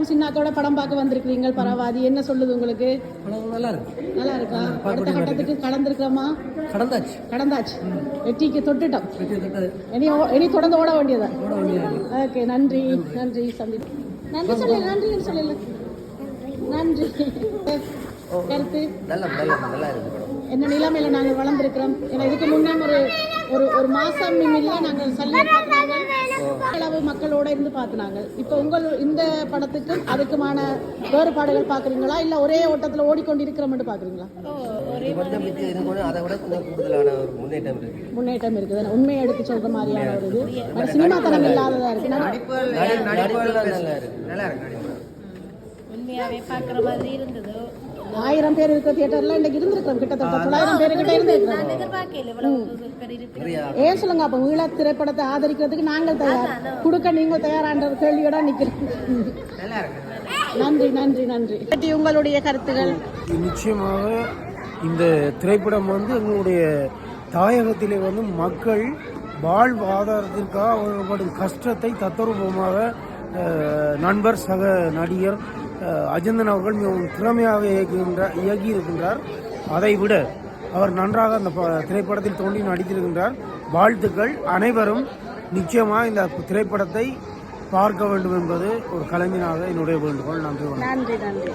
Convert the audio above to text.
சின்னாத்தோட படம் பார்க்க வந்திருக்கிறீங்க பரவாதி. என்ன சொல்லுது உங்களுக்கு? நல்லா இருக்கு. நல்லா இருக்கா? அடுத்த கட்டத்துக்கு கடந்திருக்கிறோமா கடந்தாச்சு. கடந்தாச்சு. வெற்றிக்கு தொட்டுட்டோம். இனி இனி தொடர்ந்து ஓட வேண்டியதா. ஓகே நன்றி. நன்றி. சந்தீப். நன்றி சொல்லு நன்றி. சொல்லல நன்றி. கருத்து? என்ன நிலைமையில நாங்கள் வளர்ந்துருக்கிறோம்? ஏன்னா இதுக்கு முன்னே ஒரு ஒரு மாசம் இல்லை நாங்கள் சல்லி பார்த்தாங்க அளவு மக்களோட இருந்து பார்த்தினாங்க இப்போ உங்கள் இந்த படத்துக்கும் அதுக்குமான வேறுபாடுகள் பார்க்குறீங்களா இல்லை ஒரே ஓட்டத்தில் ஓடிக்கொண்டிருக்கிறோம்னு பார்க்குறீங்களா இது கொஞ்சம் மிச்சம் இது கொஞ்சம் அதை விட கொஞ்சம் கூடுதலான ஒரு முன்னேற்றம் இருக்கு. முன்னேற்றம் இருக்குது உண்மையை எடுத்து சொல்ற மாதிரியான ஒரு இது. சினிமா தரம் இல்லாததா இருக்கு? உண்மையாவே பார்க்குற மாதிரி இருந்தது. ஆயிரம் பேர் இருக்கிற தியேட்டர்ல இன்னைக்கு இருந்திருக்கிறோம் கிட்டத்தட்ட தொள்ளாயிரம் பேர் கிட்ட இருக்கு நிறையா ஏன் சொல்லுங்க அப்ப ஈழ திரைப்படத்தை ஆதரிக்கிறதுக்கு நாங்கள் தயார். கொடுக்க நீங்க தயாரான்ற கேள்வியோட இருக்கு. நன்றி நன்றி நன்றி. பற்றி உங்களுடைய கருத்துகள்? நிச்சயமாக இந்த திரைப்படம் வந்து எங்களுடைய தாயகத்திலே வந்து மக்கள் வாழ்வாதாரத்திற்காக அவர்களுடைய கஷ்டத்தை அஹ், நண்பர் சக நடிகர் அஜந்தன் அவர்கள் மிகவும் திறமையாக இயக்குகின்றார் இயக்கியிருக்கின்றார். அதை விட அவர் நன்றாக அந்த ப- திரைப்படத்தில் தோன்றி நடித்திருக்கின்றார். வாழ்த்துக்கள் அனைவரும் நிச்சயமாக இந்த திரைப்படத்தை பார்க்க வேண்டும் என்பது ஒரு கலைஞனாக என்னுடைய வேண்டுகோள். நன்றி நன்றி நன்றி.